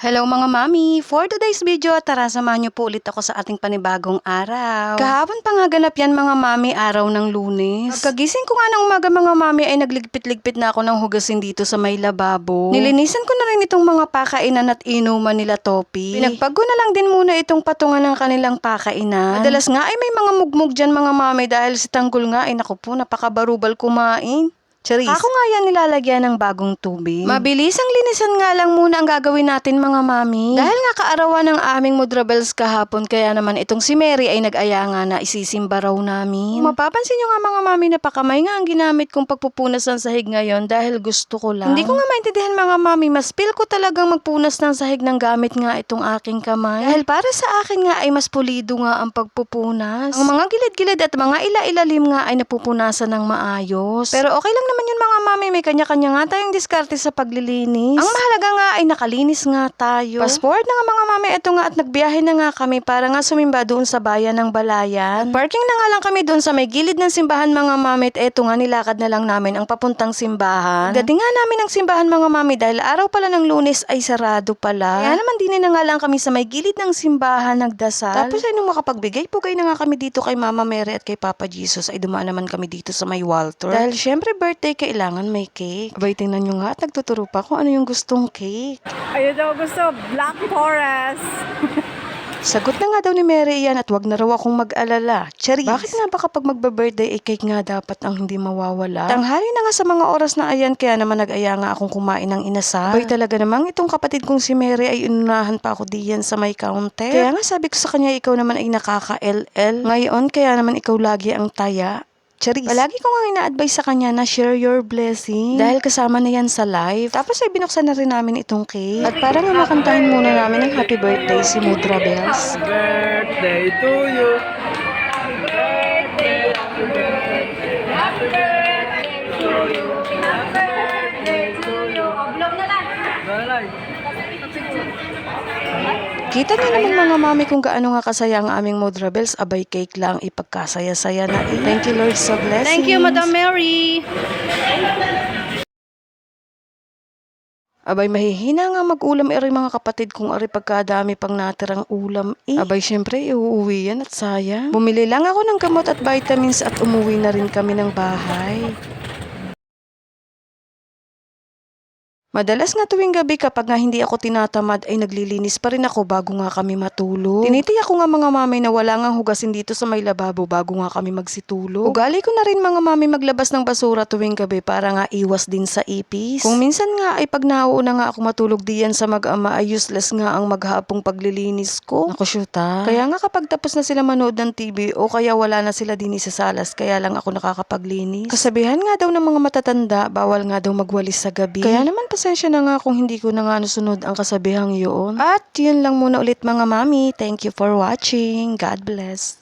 Hello mga mami! For today's video, tara samahan niyo po ulit ako sa ating panibagong araw. Kahapon pa nga ganap yan mga mami, araw ng lunes. Pagkagising ko nga ng umaga mga mami ay nagligpit-ligpit na ako ng hugasin dito sa may lababo. Nilinisan ko na rin itong mga pakainan at inuman nila Topi. Pinagpag ko na lang din muna itong patungan ng kanilang pakainan. Madalas nga ay may mga mugmug dyan mga mami dahil si Tanggol nga ay naku po, napakabarubal kumain. Charis. Ako nga yan nilalagyan ng bagong tubig. Mabilis ang linisan nga lang muna ang gagawin natin mga mami. Dahil nga kaarawan ng aming mudrabels kahapon kaya naman itong si Mary ay nag-aya nga na isisimba raw namin. Kung mapapansin nyo nga mga mami na pakamay nga ang ginamit kong pagpupunas ng sahig ngayon dahil gusto ko lang. Hindi ko nga maintindihan mga mami, mas feel ko talagang magpunas ng sahig ng gamit nga itong aking kamay. Dahil para sa akin nga ay mas pulido nga ang pagpupunas. Ang mga gilid-gilid at mga ila-ilalim nga ay napupunasan ng maayos. Pero okay lang naman yun mga mami, may kanya-kanya nga tayong diskarte sa paglilinis. Ang mahalaga nga ay nakalinis nga tayo. Forward na nga mga mami, eto nga at nagbiyahe na nga kami para nga sumimba doon sa bayan ng Balayan. Parking na nga lang kami doon sa may gilid ng simbahan mga mami at eto nga nilakad na lang namin ang papuntang simbahan. Dating nga namin ang simbahan mga mami dahil araw pala ng lunes ay sarado pala. Kaya naman din na nga lang kami sa may gilid ng simbahan nagdasal. Tapos ay nung makapagbigay pugay na nga kami dito kay Mama Mary at kay Papa Jesus ay dumaan naman kami dito sa may Walter. Dahil syempre birthday kailangan may cake. Abay tingnan nyo nga at nagtuturo pa kung ano yung gustong cake. Ayun daw gusto, Black Forest. Sagot na nga daw ni Mary yan at wag na raw akong mag-alala. Charis. Bakit nga ba kapag magba-birthday ay cake nga dapat ang hindi mawawala? Tanghali na nga sa mga oras na ayan kaya naman nag-aya nga akong kumain ng inasal. Abay talaga namang itong kapatid kong si Mary ay inunahan pa ako diyan sa may counter. Kaya nga sabi ko sa kanya ikaw naman ay nakaka-LL. Ngayon kaya naman ikaw lagi ang taya. Charis. Palagi ko nga ina-advise sa kanya na share your blessing. Dahil kasama na yan sa live. Tapos ay binuksan na rin namin itong cake. At para nga makantahin muna namin ang happy birthday si Mudra Bells. Birthday to you. Kita niyo naman mga mami kung gaano nga kasaya ang aming Mudra Bells. Abay cake lang ipagkasaya-saya na eh. Thank you Lord sa blessings. Thank you, Madam Mary. Abay, mahihina nga mag-ulam eri mga kapatid kung ari pagkadami pang natirang ulam eh. Abay, syempre, iuuwi yan at sayang. Bumili lang ako ng gamot at vitamins at umuwi na rin kami ng bahay. Madalas nga tuwing gabi kapag nga hindi ako tinatamad ay naglilinis pa rin ako bago nga kami matulog. Tinitiyak ko nga mga mami na wala nga hugasin dito sa may lababo bago nga kami magsitulog. Ugali ko na rin mga mami maglabas ng basura tuwing gabi para nga iwas din sa ipis. Kung minsan nga ay pag nauuna nga ako matulog diyan sa mag-ama ay useless nga ang maghapong paglilinis ko. Naku syuta. Kaya nga kapag tapos na sila manood ng TV o kaya wala na sila din sa salas kaya lang ako nakakapaglinis. Kasabihan nga daw ng mga matatanda bawal nga daw magwalis sa gabi. Kaya naman pasensya na nga kung hindi ko na nga nasunod ang kasabihang yun. At yun lang muna ulit mga mami. Thank you for watching. God bless.